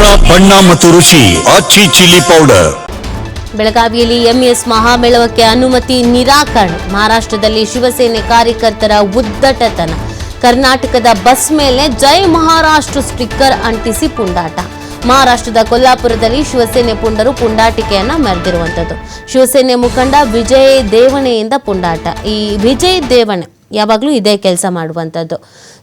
ಖಾರ ಬಣ್ಣ ಮತ್ತು ರುಚಿ ಆಚಿ ಚಿಲ್ಲಿ ಪೌಡರ್. ಬೆಳಗಾವಿಯಲ್ಲಿ ಎಂಎಸ್ ಮಹಾಮೇಳವಕ್ಕೆ ಅನುಮತಿ ನಿರಾಕರಣೆ. ಮಹಾರಾಷ್ಟ್ರದಲ್ಲಿ ಶಿವಸೇನೆ ಕಾರ್ಯಕರ್ತರ ಉದ್ದಟತನ. ಕರ್ನಾಟಕದ ಬಸ್ ಮೇಲೆ ಜೈ ಮಹಾರಾಷ್ಟ್ರ ಸ್ಟಿಕ್ಕರ್ ಅಂಟಿಸಿ ಪುಂಡಾಟ. ಮಹಾರಾಷ್ಟ್ರದ ಕೊಲ್ಲಾಪುರದಲ್ಲಿ ಶಿವಸೇನೆ ಪುಂಡರು ಪುಂಡಾಟಿಕೆಯನ್ನ ಮೆರೆದಿರುವಂಥದ್ದು. ಶಿವಸೇನೆ ಮುಖಂಡ ವಿಜಯ್ ದೇವಣೆಯಿಂದ ಪುಂಡಾಟ. ಈ ವಿಜಯ್ ದೇವಣೆ ಯಾವಾಗಲೂ ಇದೇ ಕೆಲಸ ಮಾಡುವಂಥದ್ದು.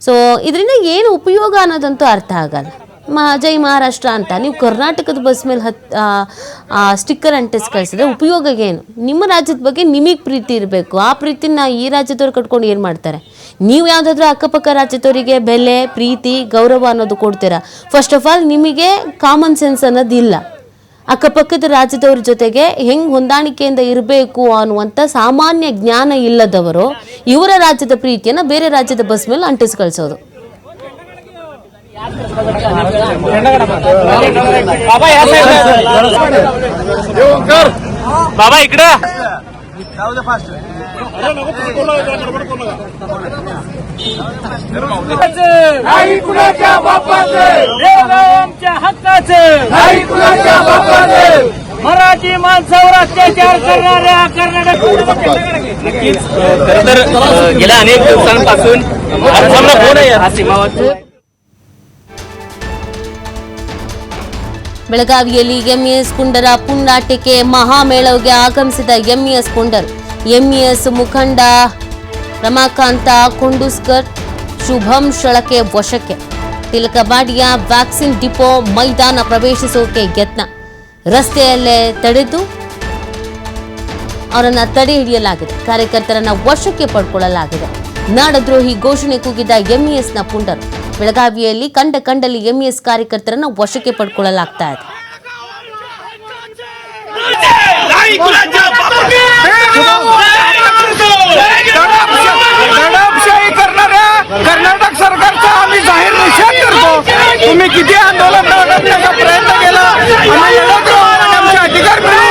ಸೊ ಇದರಿಂದ ಏನು ಉಪಯೋಗ ಅನ್ನೋದಂತೂ ಅರ್ಥ ಆಗಲ್ಲ. ಮ, ಜೈ ಮಹಾರಾಷ್ಟ್ರ ಅಂತ. ನೀವು ಕರ್ನಾಟಕದ ಬಸ್ ಮೇಲೆ ಹತ್ ಸ್ಟಿಕ್ಕರ್ ಅಂಟಿಸಿ ಕಳಿಸಿದ್ರೆ ಉಪಯೋಗ ಏನು? ನಿಮ್ಮ ರಾಜ್ಯದ ಬಗ್ಗೆ ನಿಮಗೆ ಪ್ರೀತಿ ಇರಬೇಕು. ಆ ಪ್ರೀತಿನ ಈ ರಾಜ್ಯದವ್ರು ಕಟ್ಕೊಂಡು ಏನು ಮಾಡ್ತಾರೆ? ನೀವು ಯಾವುದಾದ್ರೂ ಅಕ್ಕಪಕ್ಕ ರಾಜ್ಯದವರಿಗೆ ಬೆಲೆ, ಪ್ರೀತಿ, ಗೌರವ ಅನ್ನೋದು ಕೊಡ್ತೀರಾ. ಫಸ್ಟ್ ಆಫ್ ಆಲ್ ನಿಮಗೆ ಕಾಮನ್ ಸೆನ್ಸ್ ಅನ್ನೋದಿಲ್ಲ. ಅಕ್ಕಪಕ್ಕದ ರಾಜ್ಯದವ್ರ ಜೊತೆಗೆ ಹೆಂಗೆ ಹೊಂದಾಣಿಕೆಯಿಂದ ಇರಬೇಕು ಅನ್ನುವಂಥ ಸಾಮಾನ್ಯ ಜ್ಞಾನ ಇಲ್ಲದವರು ಇವರ ರಾಜ್ಯದ ಪ್ರೀತಿಯನ್ನು ಬೇರೆ ರಾಜ್ಯದ ಬಸ್ ಮೇಲೆ ಅಂಟಿಸಿ ಕಳಿಸೋದು बाबा या साईडला बाबा इकडं. नाही कुणाच्या बापाचं. आमच्या हक्काचं. नाही कुणाच्या बापाचं. मराठी माणसावर अत्याचार करणाऱ्या कर्नाटक नक्कीच खरं तर गेल्या अनेक दिवसांपासून ಬೆಳಗಾವಿಯಲ್ಲಿ ಎಂಇಎಸ್ ಪುಂಡರ ಮಹಾ ಮಹಾಮೇಳವಿಗೆ ಆಗಮಿಸಿದ ಎಂಇಎಸ್ ಪುಂಡರು ಎಂಇಎಸ್ ಮುಖಂಡ ರಮಾಕಾಂತ ಕುಂಡುಸ್ಕರ್ ಶುಭಂ ಶಳಕೆ ವಶಕ್ಕೆ. ತಿಲಕಬಾಡಿಯ ವ್ಯಾಕ್ಸಿನ್ ಡಿಪೋ ಮೈದಾನ ಪ್ರವೇಶಿಸೋಕೆ ಯತ್ನ. ರಸ್ತೆಯಲ್ಲೇ ತಡೆದು ಅವರನ್ನು ತಡೆ ಹಿಡಿಯಲಾಗಿದೆ. ಕಾರ್ಯಕರ್ತರನ್ನ ವಶಕ್ಕೆ ಪಡ್ಕೊಳ್ಳಲಾಗಿದೆ. ನಾಡದ್ರೋಹಿ ಘೋಷಣೆ ಕೂಗಿದ ಎಂಇಎಸ್ನ ಪುಂಡರು. ಬೆಳಗಾವಿಯಲ್ಲಿ ಕಂಡ ಕಂಡಲ್ಲಿ ಎಂಇಎಸ್ ಕಾರ್ಯಕರ್ತರನ್ನ ವಶಕ್ಕೆ ಪಡ್ಕೊಳ್ಳಲಾಗ್ತಾ ಇದೆ दडपशाही करणाऱ्या कर्नाटक सरकारचा आम्ही जाहीर निषेध करतो तुम्ही किती आंदोलन दडपण्याचा प्रयत्न केला आम्ही लढत राहू आणि आमचे अधिकार मिळवू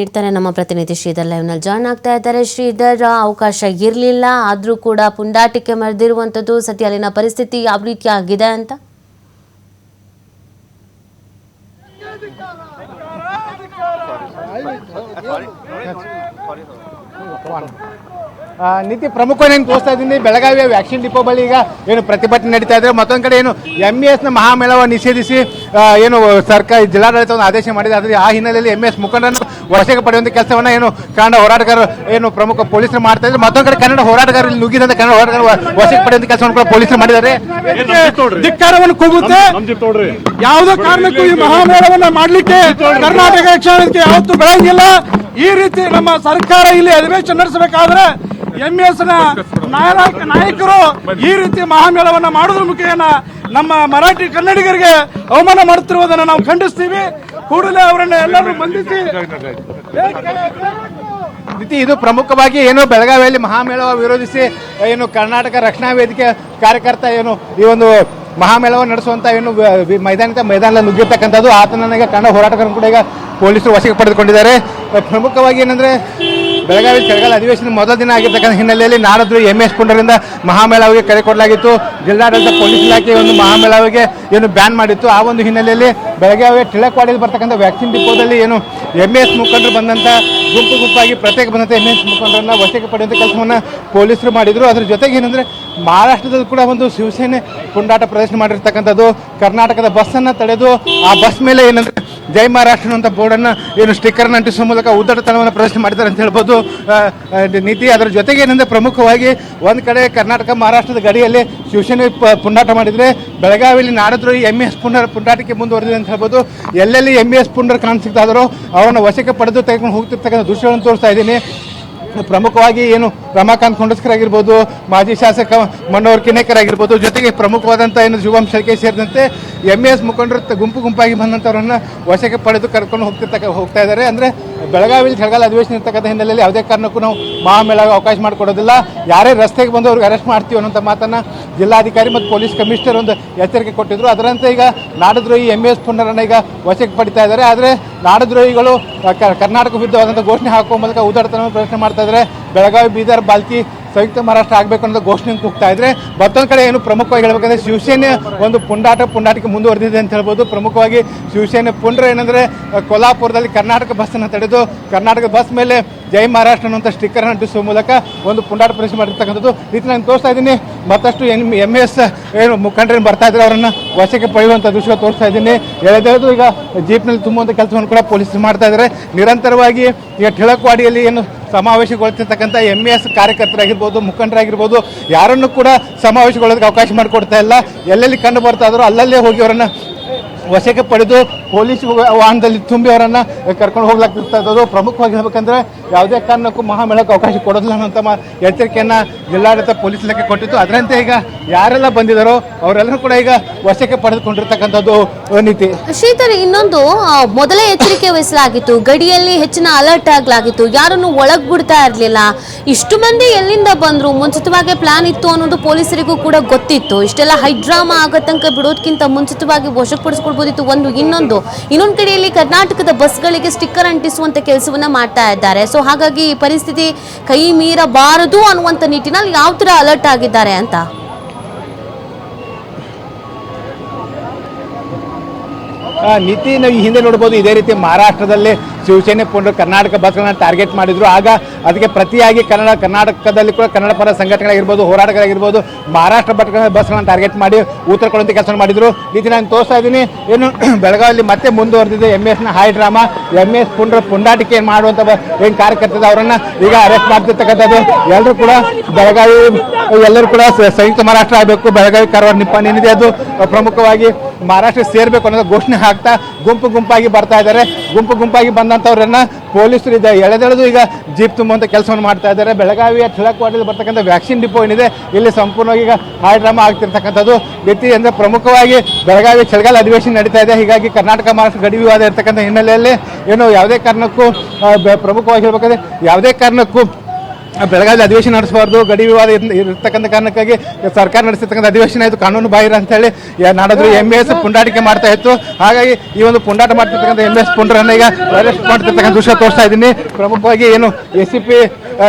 ನೀಡ್ತಾರೆ. ನಮ್ಮ ಪ್ರತಿನಿಧಿ ಶ್ರೀಧರ್ ಲೈವ್ನಲ್ಲಿ ಜಾಯ್ನ್ ಆಗ್ತಾ ಇದ್ದಾರೆ. ಶ್ರೀಧರ್, ಅವಕಾಶ ಇರಲಿಲ್ಲ. ಆದರೂ ಕೂಡ ಪುಂಡಾಟಿಕೆ ಮರೆದಿರುವಂಥದ್ದು ಸದ್ಯ ಅಲ್ಲಿನ ಪರಿಸ್ಥಿತಿ ಯಾವ ರೀತಿ ಆಗಿದೆ ಅಂತ? ನೀತಿ ಪ್ರಮುಖವಾಗಿ ನಾನು ತೋರಿಸ್ತಾ ಇದ್ದೀನಿ. ಬೆಳಗಾವಿಯ ವ್ಯಾಕ್ಸಿನ್ ಡಿಪೋ ಬಳಿ ಈಗ ಏನು ಪ್ರತಿಭಟನೆ ನಡೀತಾ ಇದ್ರೆ ಮತ್ತೊಂದು ಕಡೆ ಏನು ಎಂ ಎಸ್ ಎಸ್ನ ಮಹಾಮೇಳವ ನಿಷೇಧಿಸಿ ಏನು ಸರ್ಕಾರ ಜಿಲ್ಲಾಡಳಿತ ಒಂದು ಆದೇಶ ಮಾಡಿದೆ. ಆದರೆ ಆ ಹಿನ್ನೆಲೆಯಲ್ಲಿ ಎಂ ಎಸ್ ಮುಖಂಡರನ್ನು ವಶಕ್ಕೆ ಪಡೆಯುವಂಥ ಕೆಲಸವನ್ನ ಏನು ಕನ್ನಡ ಹೋರಾಟಗಾರರು ಏನು ಪ್ರಮುಖ ಪೊಲೀಸರು ಮಾಡ್ತಾ ಇದ್ದಾರೆ. ಮತ್ತೊಂದು ಕಡೆ ಕನ್ನಡ ಹೋರಾಟಗಾರರು ಇಲ್ಲಿ ನುಗ್ಗಿದಂತ ಕನ್ನಡ ಹೋರಾಟಗಾರ ವಶಕ್ಕೆ ಪಡೆಯುವಂಥ ಕೆಲಸವನ್ನು ಕೂಡ ಪೊಲೀಸರು ಮಾಡಿದ್ದಾರೆ. ಧಿಕ್ಕಾರವನ್ನು ಕೂಗುತ್ತೆ. ಯಾವುದೇ ಕಾರಣಕ್ಕೂ ಈ ಮಹಾಮೇಳವನ್ನ ಮಾಡಲಿಕ್ಕೆ ಕರ್ನಾಟಕ ಯಕ್ಷಗಾನಕ್ಕೆ ಯಾವತ್ತೂ ಬೆಳಂಗಿಲ್ಲ. ಈ ರೀತಿ ನಮ್ಮ ಸರ್ಕಾರ ಇಲ್ಲಿ ಅಧಿವೇಶನ ನಡೆಸಬೇಕಾದ್ರೆ ಎಂ ಎಸ್ನ ನಾಯಕ ನಾಯಕರು ಈ ರೀತಿ ಮಹಾಮೇಳವನ್ನ ಮಾಡೋದ್ರ ಮುಖೇನ ನಮ್ಮ ಮರಾಠಿ ಕನ್ನಡಿಗರಿಗೆ ಅವಮಾನ ಮಾಡುತ್ತಿರುವುದನ್ನು ನಾವು ಖಂಡಿಸ್ತೀವಿ. ಕೂಡಲೇ ಅವರನ್ನ ಎಲ್ಲರೂ ಬಂಧಿಸಿ. ಇದು ಪ್ರಮುಖವಾಗಿ ಏನು ಬೆಳಗಾವಿಯಲ್ಲಿ ಮಹಾಮೇಳವ ವಿರೋಧಿಸಿ ಏನು ಕರ್ನಾಟಕ ರಕ್ಷಣಾ ವೇದಿಕೆ ಕಾರ್ಯಕರ್ತ ಏನು ಈ ಒಂದು ಮಹಾಮೇಳವ ನಡೆಸುವಂತ ಏನು ಮೈದಾನದ ಮೈದಾನ ನುಗ್ಗಿರ್ತಕ್ಕಂಥದ್ದು ಆತನ ಕನ್ನಡ ಹೋರಾಟಗಾರರು ಕೂಡ ಈಗ ಪೊಲೀಸರು ವಶಕ್ಕೆ ಪಡೆದುಕೊಂಡಿದ್ದಾರೆ. ಪ್ರಮುಖವಾಗಿ ಏನಂದ್ರೆ ಬೆಳಗಾವಿ ಚಳಿಗಾಲ ಅಧಿವೇಶನ ಮೊದಲ ದಿನ ಆಗಿರ್ತಕ್ಕಂಥ ಹಿನ್ನೆಲೆಯಲ್ಲಿ ನಾಡದ್ರು ಎಂ ಎಸ್ ಪುಂಡರಿಂದ ಮಹಾಮೇಳಾವಿಗೆ ಕರೆ ಕೊಡಲಾಗಿತ್ತು. ಜಿಲ್ಲಾಡಳಿತ ಪೊಲೀಸ್ ಇಲಾಖೆ ಒಂದು ಮಹಾಮೇಳಾವಿಗೆ ಏನು ಬ್ಯಾನ್ ಮಾಡಿತ್ತು. ಆ ಒಂದು ಹಿನ್ನೆಲೆಯಲ್ಲಿ ಬೆಳಗಾವಿಯ ಟಿಳಕ್ವಾಡಿಯಲ್ಲಿ ಬರ್ತಕ್ಕಂಥ ವ್ಯಾಕ್ಸಿನ್ ಡಿಪೋದಲ್ಲಿ ಏನು ಎಂ ಎಸ್ ಮುಖಂಡರು ಬಂದಂಥ ಗುಂಪು ಗುಂಪಾಗಿ ಪ್ರತ್ಯೇಕ ಬಂದಂಥ ಎಂ ಎಸ್ ಮುಖಂಡರನ್ನ ವಶಕ್ಕೆ ಪಡೆಯುವಂಥ ಕೆಲಸವನ್ನು ಪೊಲೀಸರು ಮಾಡಿದರು. ಅದ್ರ ಜೊತೆಗೆ ಏನಂದರೆ ಮಹಾರಾಷ್ಟ್ರದಲ್ಲಿ ಕೂಡ ಒಂದು ಶಿವಸೇನೆ ಪುಂಡಾಟ ಪ್ರದರ್ಶನ ಮಾಡಿರ್ತಕ್ಕಂಥದ್ದು. ಕರ್ನಾಟಕದ ಬಸ್ಸನ್ನು ತಡೆದು ಆ ಬಸ್ ಮೇಲೆ ಏನಂದ್ರೆ ಜೈ ಮಹಾರಾಷ್ಟ್ರ ಅಂತ ಬೋರ್ಡನ್ನು ಏನು ಸ್ಟಿಕ್ಕರ್ನ ಅಂಟಿಸುವ ಮೂಲಕ ಉದ್ದಟತನವನ್ನು ಪ್ರದರ್ಶನ ಮಾಡಿದ್ದಾರೆ ಅಂತ ಹೇಳ್ಬೋದು. ನೀತಿ ಅದರ ಜೊತೆಗೆ ಏನಂದ್ರೆ ಪ್ರಮುಖವಾಗಿ ಒಂದು ಕಡೆ ಕರ್ನಾಟಕ, ಮಹಾರಾಷ್ಟ್ರದ ಗಡಿಯಲ್ಲಿ ಶಿವಸೇನೆ ಪುಂಡಾಟ ಮಾಡಿದರೆ, ಬೆಳಗಾವಿಯಲ್ಲಿ ನಾಡದ್ರು ಎಂ ಎಸ್ ಪುಂಡರ ಪುಂಡಾಟಕ್ಕೆ ಮುಂದುವರೆದಿದೆ ಅಂತ ಹೇಳ್ಬೋದು. ಎಲ್ಲೆಲ್ಲಿ ಎಂ ಎಸ್ ಪುಂಡರ್ ಕಾಣಿಸ್ತಾ ಅವರನ್ನು ವಶಕ್ಕೆ ಪಡೆದು ತೆಗೆದುಕೊಂಡು ಹೋಗ್ತಿರ್ತಕ್ಕಂಥ ದೃಶ್ಯಗಳನ್ನು ತೋರಿಸ್ತಾ ಇದ್ದೀನಿ. ಪ್ರಮುಖವಾಗಿ ಏನು ರಮಾಕಾಂತ್ ಕೊಂಡಸ್ಕರ್ ಆಗಿರ್ಬೋದು ಮಾಜಿ ಶಾಸಕ ಮನೋಹರ್ ಕಿನೇಕರ್ ಆಗಿರ್ಬೋದು ಜೊತೆಗೆ ಪ್ರಮುಖವಾದಂಥ ಏನು ಶೆಲ್ಕೆ ಸೇರಿದಂತೆ ಎಂ ಎಸ್ ಮುಖಂಡರು ಗುಂಪು ಗುಂಪಾಗಿ ಬಂದಂಥವ್ರನ್ನ ವಶಕ್ಕೆ ಪಡೆದು ಕರ್ಕೊಂಡು ಹೋಗ್ತಿರ್ತಕ್ಕ ಹೋಗ್ತಾ ಇದ್ದಾರೆ. ಅಂದರೆ ಬೆಳಗಾವಿಯಲ್ಲಿ ಚಳಿಗಾಲ ಅಧಿವೇಶನ ಇರ್ತಕ್ಕಂಥ ಹಿನ್ನೆಲೆಯಲ್ಲಿ ಯಾವುದೇ ಕಾರಣಕ್ಕೂ ನಾವು ಮಹಾಮೇಳಾಗ ಅವಕಾಶ ಮಾಡಿಕೊಡೋದಿಲ್ಲ. ಯಾರೇ ರಸ್ತೆಗೆ ಬಂದು ಅವ್ರಿಗೆ ಅರೆಸ್ಟ್ ಮಾಡ್ತೀವಿ ಅನ್ನೋಂಥ ಮಾತನ್ನು ಜಿಲ್ಲಾಧಿಕಾರಿ ಮತ್ತು ಪೊಲೀಸ್ ಕಮಿಷನರ್ ಒಂದು ಎಚ್ಚರಿಕೆ ಕೊಟ್ಟಿದ್ರು. ಅದರಂತೆ ಈಗ ನಾಡದ್ರೋಹಿ ಎಂ ಎಸ್ ಪುನರನ್ನ ಈಗ ವಶಕ್ಕೆ ಪಡಿತಾ ಇದ್ದಾರೆ. ಆದರೆ ನಾಡದ್ರೋಹಿಗಳು ಕರ್ನಾಟಕ ವಿರುದ್ಧವಾದಂಥ ಘೋಷಣೆ ಹಾಕುವ ಮೂಲಕ ಉದಾಟತನ ಪ್ರಶ್ನೆ ಮಾಡ್ತಾ ಇದ್ದಾರೆ. ಬೆಳಗಾವಿ, ಬೀದರ್, ಬಾಲ್ಕಿ ಸಂಯುಕ್ತ ಮಹಾರಾಷ್ಟ್ರ ಆಗಬೇಕು ಅನ್ನೋದು ಘೋಷಣೆ ಕೂಗ್ತಾ ಇದ್ರೆ, ಮತ್ತೊಂದು ಕಡೆ ಏನು ಪ್ರಮುಖವಾಗಿ ಹೇಳಬೇಕಂದ್ರೆ ಶಿವಸೇನೆ ಒಂದು ಪುಂಡಾಟ ಪುಂಡಾಟಕ್ಕೆ ಮುಂದುವರೆದಿದೆ ಅಂತ ಹೇಳ್ಬೋದು. ಪ್ರಮುಖವಾಗಿ ಶಿವಸೇನೆ ಪುಂಡ್ರ ಏನಂದ್ರೆ ಕೊಲ್ಲಾಪುರದಲ್ಲಿ ಕರ್ನಾಟಕ ಬಸ್ಸನ್ನು ತಡೆದು ಕರ್ನಾಟಕ ಬಸ್ ಮೇಲೆ ಜೈ ಮಹಾರಾಷ್ಟ್ರ ಅನ್ನುವಂಥ ಸ್ಟಿಕ್ಕರ್ ಅಂಟಿಸುವ ಮೂಲಕ ಒಂದು ಪುಂಡಾಟ ಪ್ರದೇಶ ಮಾಡಿರ್ತಕ್ಕಂಥದ್ದು. ರೀತಿ ನಾನು ತೋರಿಸ್ತಾ ಇದ್ದೀನಿ. ಮತ್ತಷ್ಟು ಎನ್ ಎಂ ಎಸ್ ಏನು ಮುಖಂಡರೇನು ಬರ್ತಾ ಇದ್ದಾರೆ ಅವರನ್ನು ವಶಕ್ಕೆ ಪಡೆಯುವಂಥ ದೃಶ್ಯ ತೋರಿಸ್ತಾ ಇದ್ದೀನಿ. ಎಳೆದೆಳೆದು ಈಗ ಜೀಪ್ನಲ್ಲಿ ತುಂಬುವಂಥ ಕೆಲಸವನ್ನು ಕೂಡ ಪೊಲೀಸರು ಮಾಡ್ತಾ ಇದ್ದಾರೆ. ನಿರಂತರವಾಗಿ ಈಗ ಟಿಳಕ್ವಾಡಿಯಲ್ಲಿ ಏನು ಸಮಾವೇಶಗೊಳ್ತಿರ್ತಕ್ಕಂಥ ಎಂ ಎಸ್ ಕಾರ್ಯಕರ್ತರಾಗಿರ್ಬೋದು, ಮುಖಂಡರಾಗಿರ್ಬೋದು, ಯಾರನ್ನು ಕೂಡ ಸಮಾವೇಶಗೊಳ್ಳೋದಕ್ಕೆ ಅವಕಾಶ ಮಾಡಿಕೊಡ್ತಾ ಇಲ್ಲ. ಎಲ್ಲೆಲ್ಲಿ ಕಂಡು ಬರ್ತಾ ಇದ್ರು ಅಲ್ಲಲ್ಲೇ ಹೋಗಿ ಅವರನ್ನು ವಶಕ್ಕೆ ಪಡೆದು ಪೊಲೀಸ್ ವಾಹನದಲ್ಲಿ ತುಂಬಿ ಅವರನ್ನು ಕರ್ಕೊಂಡು ಹೋಗ್ಲಾಗ್ತಿರ್ತದ್ದು ಪ್ರಮುಖವಾಗಿ ಹೇಳ್ಬೇಕಂದ್ರೆ ಯಾವುದೇ ಕಾರಣಕ್ಕೂ ಮಹಾಮೇಳಕ್ಕೆ ಅವಕಾಶ ಕೊಡೋದಿಲ್ಲ ಅನ್ನೋಂಥ ಎಚ್ಚರಿಕೆಯನ್ನು ಜಿಲ್ಲಾಡಳಿತ ಪೊಲೀಸ್ ಇಲಾಖೆ ಕೊಟ್ಟಿತ್ತು. ಅದರಂತೆ ಈಗ ಯಾರೆಲ್ಲ ಬಂದಿದ್ದಾರೋ ಅವರೆಲ್ಲರೂ ಕೂಡ ಈಗ ವಶಕ್ಕೆ ಪಡೆದುಕೊಂಡಿರ್ತಕ್ಕಂಥದ್ದು ನೀತಿ. ಶ್ರೀಧರ್, ಇನ್ನೊಂದು ಮೊದಲೇ ಎಚ್ಚರಿಕೆ ವಹಿಸಲಾಗಿತ್ತು. ಗಡಿಯಲ್ಲಿ ಹೆಚ್ಚಿನ ಅಲರ್ಟ್ ಆಗಲಾಗಿತ್ತು. ಯಾರನ್ನು ಒಳಗೆ ಬಿಡ್ತಾ ಇರಲಿಲ್ಲ. ಇಷ್ಟು ಮಂದಿ ಎಲ್ಲಿಂದ ಬಂದ್ರು? ಮುಂಚಿತವಾಗಿ ಪ್ಲಾನ್ ಇತ್ತು ಅನ್ನೋದು ಪೊಲೀಸರಿಗೂ ಕೂಡ ಗೊತ್ತಿತ್ತು. ಇಷ್ಟೆಲ್ಲ ಹೈಡ್ರಾಮಾ ಆಗೋ ತನಕ ಬಿಡೋದಕ್ಕಿಂತ ಮುಂಚಿತವಾಗಿ ವಶಪಡಿಸ್ಕೊಳ್ಬೋದಿತ್ತು ಒಂದು ಇನ್ನೊಂದು. ಇನ್ನೊಂದು ಕಡೆಯಲ್ಲಿ ಕರ್ನಾಟಕದ ಬಸ್ಗಳಿಗೆ ಸ್ಟಿಕ್ಕರ್ ಅಂಟಿಸುವಂತ ಕೆಲಸವನ್ನ ಮಾಡ್ತಾ ಇದ್ದಾರೆ. ಸೊ ಹಾಗಾಗಿ ಈ ಪರಿಸ್ಥಿತಿ ಕೈ ಮೀರಬಾರದು ಅನ್ನುವಂಥ ನಿಟ್ಟಿನಲ್ಲಿ ಯಾವ ಥರ ಅಲರ್ಟ್ ಆಗಿದ್ದಾರೆ ಅಂತ? ನೀತಿ ನಾವು ಈ ಹಿಂದೆ ನೋಡ್ಬೋದು ಇದೇ ರೀತಿ ಮಹಾರಾಷ್ಟ್ರದಲ್ಲಿ ಶಿವಸೇನೆ ಪುನರ್ ಕರ್ನಾಟಕ ಬಸ್ಗಳನ್ನ ಟಾರ್ಗೆಟ್ ಮಾಡಿದ್ರು. ಆಗ ಅದಕ್ಕೆ ಪ್ರತಿಯಾಗಿ ಕನ್ನಡ, ಕರ್ನಾಟಕದಲ್ಲಿ ಕೂಡ ಕನ್ನಡ ಪರ ಸಂಘಟನೆಗಳಾಗಿರ್ಬೋದು, ಹೋರಾಟಗಳಾಗಿರ್ಬೋದು ಮಹಾರಾಷ್ಟ್ರ ಬಟ್ ಬಸ್ಗಳನ್ನ ಟಾರ್ಗೆಟ್ ಮಾಡಿ ಉತ್ತರ ಕೊಡುವಂತೆ ಕೆಲಸ ಮಾಡಿದ್ರು. ನೀತಿ ನಾನು ತೋರಿಸ್ತಾ ಇದ್ದೀನಿ. ಏನು ಬೆಳಗಾವಿಯಲ್ಲಿ ಮತ್ತೆ ಮುಂದುವರೆದಿದೆ ಎಂ ಎಸ್ನ ಹಾಯ್ ಡ್ರಾಮಾ ಎಂ ಎಸ್ ಪುಂಡ್ರ ಪುಂಡಾಟಿಕೆ ಮಾಡುವಂಥ ಏನು ಕಾರ್ಯಕರ್ತದ ಅವರನ್ನು ಈಗ ಅರೆಸ್ಟ್ ಮಾಡ್ತಿರ್ತಕ್ಕಂಥದ್ದು. ಎಲ್ಲರೂ ಕೂಡ ಬೆಳಗಾವಿ, ಎಲ್ಲರೂ ಕೂಡ ಸಂಯುಕ್ತ ಮಹಾರಾಷ್ಟ್ರ ಆಗಬೇಕು. ಬೆಳಗಾವಿ ಕಾರವಾರ ನಿಪ್ಪ ಏನಿದೆ ಅದು? ಪ್ರಮುಖವಾಗಿ ಮಹಾರಾಷ್ಟ್ರ ಸೇರ್ಬೇಕು ಅನ್ನೋದು ಘೋಷಣೆ ಹಾಕ್ತಾ ಗುಂಪು ಗುಂಪಾಗಿ ಬರ್ತಾ ಇದ್ದಾರೆ. ಗುಂಪು ಗುಂಪಾಗಿ ಬಂದಂಥವ್ರನ್ನ ಪೊಲೀಸರು ಇದೆ ಎಳೆದೆಳೆದು ಈಗ ಜೀಪ್ ತುಂಬುವಂಥ ಕೆಲಸವನ್ನು ಮಾಡ್ತಾ ಇದ್ದಾರೆ. ಬೆಳಗಾವಿಯ ಟಿಳಕ್ವಾಡಲ್ಲಿ ಬರ್ತಕ್ಕಂಥ ವ್ಯಾಕ್ಸಿನ್ ಡಿಪೋ ಏನಿದೆ, ಇಲ್ಲಿ ಸಂಪೂರ್ಣವಾಗಿ ಈಗ ಹಾಯ್ ಡ್ರಾಮಾ ಆಗ್ತಿರ್ತಕ್ಕಂಥದ್ದು. ರೀತಿ ಅಂದರೆ ಪ್ರಮುಖವಾಗಿ ಬೆಳಗಾವಿ ಚಳಿಗಾಲ ಅಧಿವೇಶನ ನಡೀತಾ ಇದೆ. ಹೀಗಾಗಿ ಕರ್ನಾಟಕ ಮಹಾರಾಷ್ಟ್ರ ಗಡಿ ವಿವಾದ ಇರ್ತಕ್ಕಂಥ ಹಿನ್ನೆಲೆಯಲ್ಲಿ ಏನು ಯಾವುದೇ ಕಾರಣಕ್ಕೂ ಪ್ರಮುಖವಾಗಿ ಹೇಳ್ಬೇಕಾದ್ರೆ ಯಾವುದೇ ಕಾರಣಕ್ಕೂ ಬೆಳಗಾವಿ ಅಧಿವೇಶನ ನಡೆಸಬಾರ್ದು. ಗಡಿ ವಿವಾದ ಇರತಕ್ಕಂಥ ಕಾರಣಕ್ಕಾಗಿ ಸರ್ಕಾರ ನಡೆಸಿರ್ತಕ್ಕಂಥ ಅಧಿವೇಶನ ಇದು ಕಾನೂನು ಬಾಹಿರ ಅಂತ ಹೇಳಿ ನಾಡದ್ರು ಎಂ ಎಸ್ ಪುಂಡಾಟಿಕೆ ಮಾಡ್ತಾ ಇತ್ತು. ಹಾಗಾಗಿ ಈ ಒಂದು ಪುಂಡಾಟ ಮಾಡ್ತಿರ್ತಕ್ಕಂಥ ಎಂ ಎಸ್ ಪುಂಡ್ರನ್ನ ಈಗ ಅರೆಸ್ಟ್ ಮಾಡ್ತಿರ್ತಕ್ಕಂಥ ದೃಶ್ಯ ತೋರಿಸ್ತಾ ಇದ್ದೀನಿ. ಪ್ರಮುಖವಾಗಿ ಏನು ಎಸ್ ಸಿ ಪಿ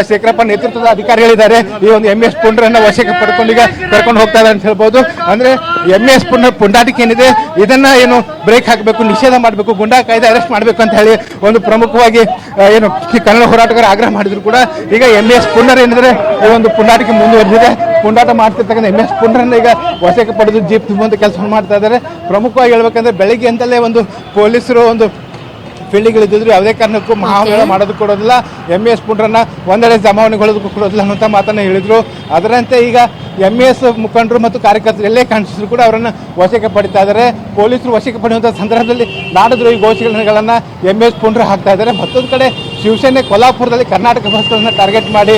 ಶೇಖರಪ್ಪ ನೇತೃತ್ವದ ಅಧಿಕಾರಿಗಳಿದ್ದಾರೆ. ಈ ಒಂದು ಎಂ ಎಸ್ ಪುಂಡ್ರನ್ನ ವಶಕ್ಕೆ ಪಡ್ಕೊಂಡು ಈಗ ಕರ್ಕೊಂಡು ಹೋಗ್ತಾ ಇದ್ದಾರೆ ಅಂತ ಹೇಳ್ಬೋದು. ಅಂದ್ರೆ ಎಂ ಎಸ್ ಪುಣ್ಯ ಪುಂಡಾಟಿಕೆ ಏನಿದೆ, ಇದನ್ನ ಏನು ಬ್ರೇಕ್ ಹಾಕಬೇಕು, ನಿಷೇಧ ಮಾಡಬೇಕು ಗುಂಡಾ ಕಾಯ್ದೆ ಅರೆಸ್ಟ್ ಮಾಡಬೇಕು ಅಂತ ಹೇಳಿ ಒಂದು ಪ್ರಮುಖವಾಗಿ ಏನು ಕನ್ನಡ ಹೋರಾಟಗಾರ ಆಗ್ರಹ ಮಾಡಿದ್ರು ಕೂಡ. ಈಗ ಎಂ ಎಸ್ ಪುಂಡರ್ ಏನಿದ್ರೆ ಈ ಒಂದು ಪುಂಡಾಟಿಕೆ ಮುಂದುವರೆದಿದೆ. ಪುಂಡಾಟ ಮಾಡ್ತಿರ್ತಕ್ಕಂಥ ಎಂ ಎಸ್ ಪುಂಡ್ರನ್ನ ಈಗ ವಶಕ್ಕೆ ಪಡೆದು ಜೀಪ್ ತುಂಬುವಂಥ ಕೆಲಸವನ್ನು ಮಾಡ್ತಾ ಇದ್ದಾರೆ. ಪ್ರಮುಖವಾಗಿ ಹೇಳ್ಬೇಕಂದ್ರೆ, ಬೆಳಿಗ್ಗೆ ಅಂತಲೇ ಒಂದು ಪೊಲೀಸರು ಒಂದು ಫೀಲ್ಡ್ಗಳಿದ್ದಿದ್ರು ಯಾವುದೇ ಕಾರಣಕ್ಕೂ ಮಹಾಮೇಳ ಮಾಡೋದು ಕೊಡೋದಿಲ್ಲ. ಎಂ ಎಸ್ ಪುಂಡ್ರನ್ನ ಒಂದೆಡೆ ಜಮಾವಣೆಗೊಳ್ಳೋದಕ್ಕೂ ಕೊಡೋದಿಲ್ಲ ಅನ್ನೋಂಥ ಮಾತನ್ನು ಹೇಳಿದರು. ಅದರಂತೆ ಈಗ ಎಂ ಎಸ್ ಮುಖಂಡರು ಮತ್ತು ಕಾರ್ಯಕರ್ತರು ಎಲ್ಲೇ ಕಾಣಿಸಿದ್ರು ಕೂಡ ಅವರನ್ನು ವಶಕ್ಕೆ ಪಡಿತಾ ಇದ್ದಾರೆ. ಪೊಲೀಸರು ವಶಕ್ಕೆ ಪಡೆಯುವಂಥ ಸಂದರ್ಭದಲ್ಲಿ ನಾಡದ್ರೋಹಿ ಘೋಷಣೆಗಳನ್ನು ಎಂ ಎಸ್ ಪುಂಡ್ರ ಹಾಕ್ತಾ ಇದ್ದಾರೆ. ಮತ್ತೊಂದು ಕಡೆ ಶಿವಸೇನೆ ಕೊಲ್ಲಾಪುರದಲ್ಲಿ ಕರ್ನಾಟಕ ಬಸ್ಗಳನ್ನು ಟಾರ್ಗೆಟ್ ಮಾಡಿ